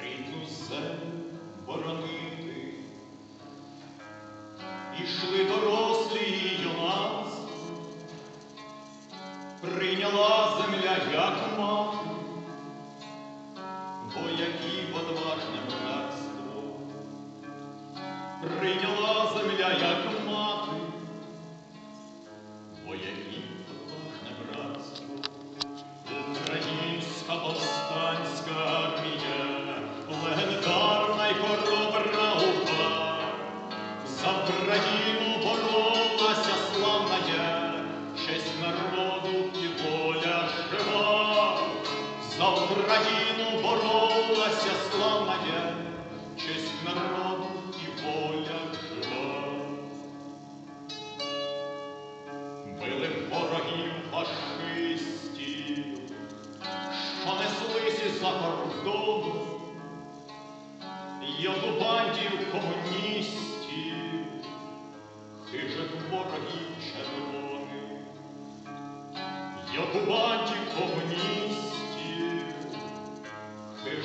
Рідну землю боронити, ішли дорослі і юнацтво, прийняла земля, як мати, вояків одважне братство, прийняла земля, як мати, Україну боролася славна я, честь народу і воля жива. Били ворогів фашистів, що неслись із-за кордону, й окупантів комуністів, хижих ворогів червоних, й окупантів комуністів,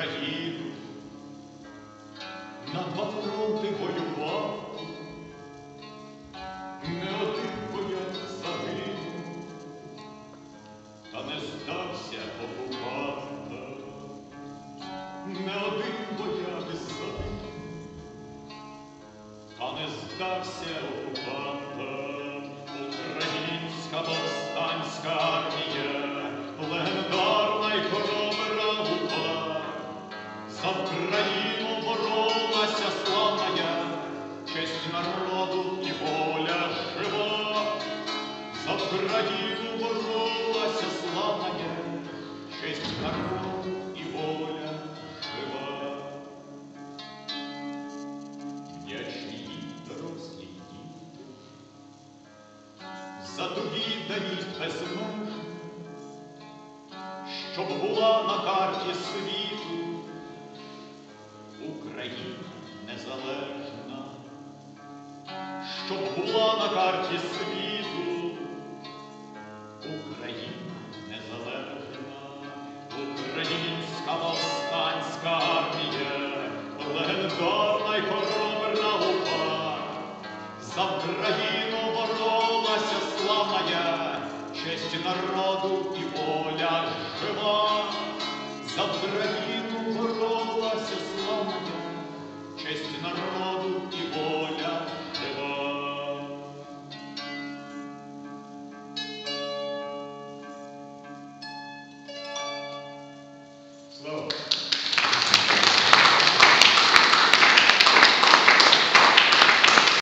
за Україну. На два фронти воювати, не один вояк загинув, та не здався окупанта, не один вояк загинув, та не здався окупанта, українська повстанська армія, щоб була на карті світу. Україна незалежна, щоб була на карті світу честь народу і воля жива, за бравіну боролася слава, честь народу і воля жива. Слава!